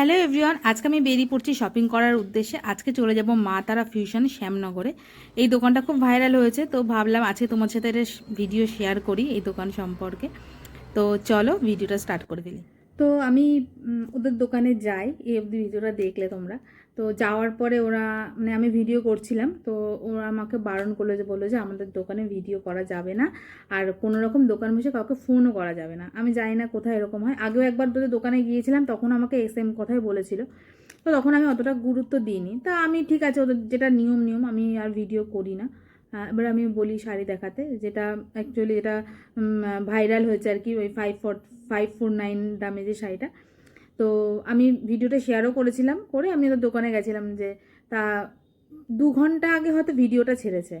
Hello everyone, আজকে আমি বেরিয়ে পড়ছি শপিং করার উদ্দেশ্যে। আজকে চলে যাব মা তারা ফিউশন শ্যামনগরে। এই দোকানটা খুব ভাইরাল হয়েছে, তো ভাবলাম আজকে তোমার সাথে ভিডিও শেয়ার করি এই দোকান সম্পর্কে। তো চলো ভিডিওটা স্টার্ট করে দিলি। তো আমি ওদের দোকানে যাই, এই অবধি ভিডিওটা দেখলে তোমরা। তো যাওয়ার পরে ওরা মানে আমি ভিডিও করছিলাম, তো ওরা আমাকে বারণ করল যে, বলল যে, আমাদের দোকানে ভিডিও করা যাবে না, আর কোনো রকম দোকান বসে কাউকে ফোনও করা যাবে না। আমি জানি না কোথায় এরকম হয়। আগেও একবার তোদের দোকানে গিয়েছিলাম, তখন আমাকে এস এম কথাই বলেছিল। তো তখন আমি অতটা গুরুত্ব দিইনি। তা আমি ঠিক আছে, ওদের যেটা নিয়ম নিয়ম, আমি আর ভিডিও করি না। এবার আমি বলি শাড়ি দেখাতে যেটা অ্যাকচুয়ালি এটা ভাইরাল হয়েছে আর কি ওই five four five four nine দামে যে শাড়িটা। তো আমি ভিডিওটা শেয়ারও করেছিলাম করে আমি ওদের দোকানে গেছিলাম যে তা দু ঘণ্টা আগে হয়তো ভিডিওটা ছেড়েছে।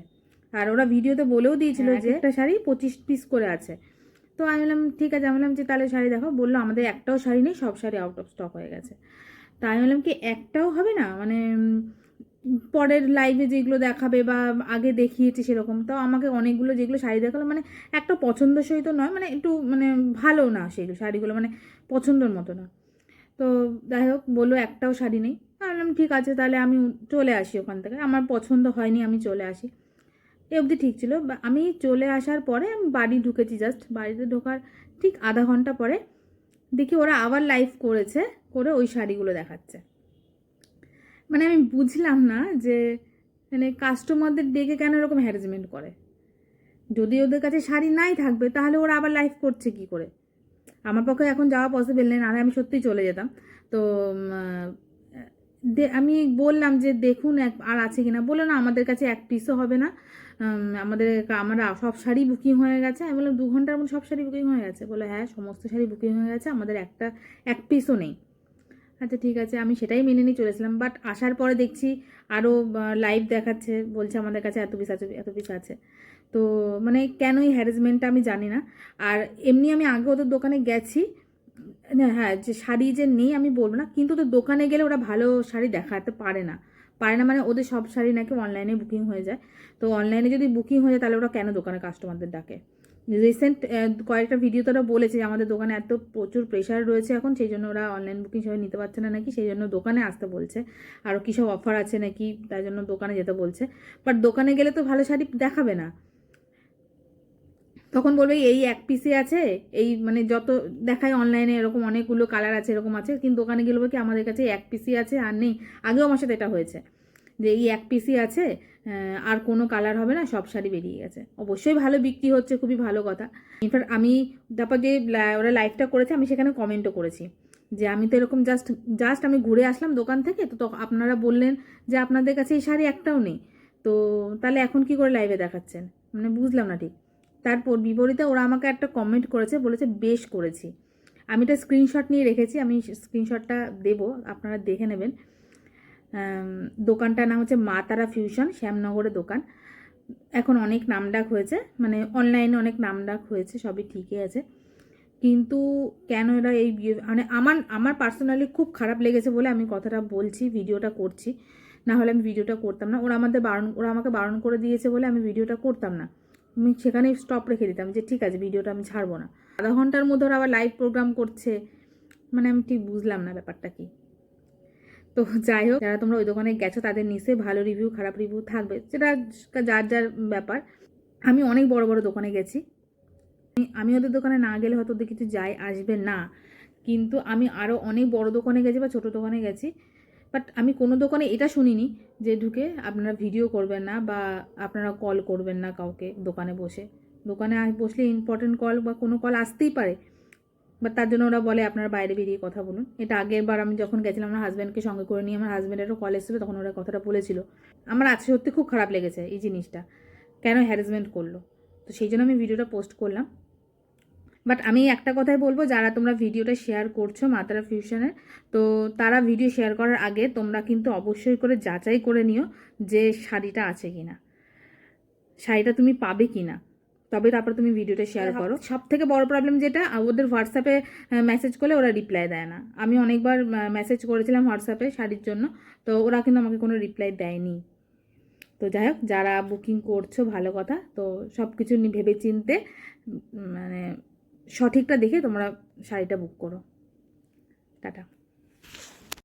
আর ওরা ভিডিওতে বলেও দিয়েছিল যে একটা শাড়ি পঁচিশ পিস করে আছে। তো আমি বললাম ঠিক আছে। আমি বললাম যে তাহলে শাড়ি দেখো বলল আমাদের একটাও শাড়ি নেই সব শাড়ি আউট অফ স্টক হয়ে গেছে। তা আমি বললাম কি একটাও হবে না? মানে পরের লাইভে যেগুলো দেখাবে বা আগে দেখিয়েছে সেরকম তাও আমাকে অনেকগুলো যেগুলো শাড়ি দেখাল মানে একটা পছন্দসই তো নয় মানে একটু মানে ভালো না সেগুলো শাড়িগুলো মানে পছন্দের মতো না। তো যাই হোক, বলল একটাও শাড়ি নেই। বললাম, ঠিক আছে, তাহলে আমি চলে আসি ওখান থেকে। আমার পছন্দ হয়নি, আমি চলে আসি। এ অবধি ঠিক ছিল। আমি চলে আসার পরে আমি বাড়ি ঢুকেছি জাস্ট বাড়িতে ঢোকার ঠিক আধা ঘণ্টা পরে দেখি ওরা আবার লাইভ করেছে, করে ওই শাড়িগুলো দেখাচ্ছে। মানে আমি বুঝলাম না যে মানে কাস্টমারদের ডেকে কেন এরকম হ্যারাসমেন্ট করে? যদি ওদের কাছে শাড়ি নাই থাকবে, তাহলে ওরা আবার লাইভ করছে কি করে? আমার পক্ষে এখন যাওয়া পসিবল নেই, নাহলে আমি সত্যিই চলে যেতাম। তো আমি বললাম যে, দেখুন, এক, আর আছে কিনা? বলল, না, আমাদের কাছে এক পিসও হবে না। আমাদের আমরা সব শাড়ি বুকিং হয়ে গেছে। আমি বললাম, দু ঘণ্টার মধ্যে সব শাড়ি বুকিং হয়ে গেছে? বলে হ্যাঁ সমস্ত শাড়ি বুকিং হয়ে গেছে। আমাদের একটা, এক পিসও নেই। আচ্ছা ঠিক আছে, আমি সেটাই মেনে নিয়ে চলেছিলাম বাট আসার পরে দেখছি আরও লাইভ দেখাচ্ছে, বলছে আমাদের কাছে এত পিস আছে, এত পিস আছে। তো মানে কেন এই হ্যারাসমেন্টটা আমি জানি না। আর এমনি আমি আগে ওদের দোকানে গেছি হ্যাঁ যে শাড়ি যে নেই আমি বলব না, কিন্তু ওদের দোকানে গেলে ওরা ভালো শাড়ি দেখাতে পারে না। পারে না মানে ওদের সব শাড়ি নাকি অনলাইনে বুকিং হয়ে যায়। তো অনলাইনে যদি বুকিং হয়ে যায়, তাহলে ওরা কেন দোকানে কাস্টমারদের ডাকে? রিসেন্ট কয়েকটা ভিডিওতে ওরা বলেছে আমাদের দোকানে এত প্রচুর প্রেশার রয়েছে এখন, সেই জন্য ওরা অনলাইন বুকিং সবাই নিতে পারছে না নাকি, সেই জন্য দোকানে আসতে বলছে। আরও কী সব অফার আছে নাকি, তাই জন্য দোকানে যেতে বলছে। বাট দোকানে গেলে তো ভালো শাড়ি দেখাবে না। তখন বলবে, এই এক পিসে আছে, এই মানে যত দেখায় অনলাইনে এরকম অনেকগুলো কালার আছে, এরকম আছে। কিন্তু দোকানে গেলে বলবে কি, আমাদের কাছে এক পিসি আছে, আর নেই। আগেও আমার সাথে এটা হয়েছে। যে এই এক পিসি আছে আর কোনো কালার হবে না, সব শাড়ি বেরিয়ে গেছে। অবশ্যই ভালো বিক্রি হচ্ছে, খুবই ভালো কথা। ইনফ্যাক্ট আমি তারপর যে ওরা লাইভটা করেছে, আমি সেখানে কমেন্টও করেছি। যে আমি তো এরকম জাস্ট জাস্ট আমি ঘুরে আসলাম দোকান থেকে, তো আপনারা বললেন যে আপনাদের কাছে এই শাড়ি একটাও নেই। তো তাহলে এখন কি করে লাইভে দেখাচ্ছেন? মানে বুঝলাম না ঠিক। তারপর বিপরীতে ওরা আমাকে একটা কমেন্ট করেছে, বলেছে বেশ করেছি। আমি এটা স্ক্রিনশট নিয়ে রেখেছি, আমি স্ক্রিনশটটা দেবো, আপনারা দেখে নেবেন। দোকানটার নাম হচ্ছে মা তারা ফিউশন শ্যামনগরের দোকান। এখন অনেক নামডাক হয়েছে মানে অনলাইনে অনেক নামডাক হয়েছে, সবই ঠিকই আছে। কিন্তু কেন এরা এই মানে আমার আমার পার্সোনালি খুব খারাপ লেগেছে বলে আমি কথাটা বলছি, ভিডিওটা করছি। না হলে আমি ভিডিওটা করতাম না। ওরা আমাদের বারণ, ওরা আমাকে বারণ করে দিয়েছে বলে আমি ভিডিওটা করতাম না। আমি সেখানেই স্টপ রেখে দিতাম যে ঠিক আছে, ভিডিওটা আমি ছাড়বো না। আধা ঘণ্টার মধ্যে ওরা আবার লাইভ প্রোগ্রাম করছে। মানে আমি ঠিক বুঝলাম না ব্যাপারটা কি। তো যাই হোক, যারা তোমরা ওই দোকানে গেছো, তাদের নিশ্চয়ই ভালো রিভিউ খারাপ রিভিউ থাকবে। সেটা যার যার ব্যাপার। আমি অনেক বড় বড় দোকানে গেছি। আমি- ওদের দোকানে না গেলে হয়তো ওদের কিছু যায় আসবে না। কিন্তু আমি আরও অনেক বড় দোকানে গেছি বা ছোট দোকানে গেছি। বাট আমি কোনো দোকানে এটা শুনিনি যে ঢুকে আপনারা ভিডিও করবেন না বা আপনারা কল করবেন না কাউকে দোকানে বসে। দোকানে বসলে ইম্পর্টেন্ট কল বা কোনো কল আসতেই পারে। বাট তার জন্য ওরা বলে, আপনারা বাইরে বেরিয়ে কথা বলুন। এটা আগের বার আমি যখন গেছিলাম, আমার হাজব্যান্ডকে সঙ্গে করে নিয়ে আমার হাজব্যান্ডেরও কল এসেছিল, তখন ওরা কথাটা বলেছিল। আমার আজকে সত্যি খুব খারাপ লেগেছে এই জিনিসটা, কেন হ্যারাসমেন্ট করল? তো সেই জন্য আমি ভিডিওটা পোস্ট করলাম। বাট আমি একটা কথাই বলব, যারা তোমরা ভিডিওটা শেয়ার করছ মাতারা ফিউশনের তো তারা ভিডিও শেয়ার করার আগে তোমরা কিন্তু অবশ্যই করে যাচাই করে নিও যে শাড়িটা আছে কিনা। শাড়িটা তুমি পাবে কিনা। তবে তারপর তুমি ভিডিওটা শেয়ার করো। সব থেকে বড় প্রবলেম যেটা ওদের হোয়াটসঅ্যাপে মেসেজ করলে ওরা রিপ্লাই দেয় না। আমি অনেকবার মেসেজ করেছিলাম হোয়াটসঅ্যাপে শাড়ির জন্য তো ওরা কিন্তু আমাকে কোনো রিপ্লাই দেয়নি। তো যাই হোক যারা বুকিং করছ ভালো কথা। তো সব কিছু ভেবে চিনতে মানে সঠিকটা দেখে তোমরা শাড়িটা বুক করো। টাটা।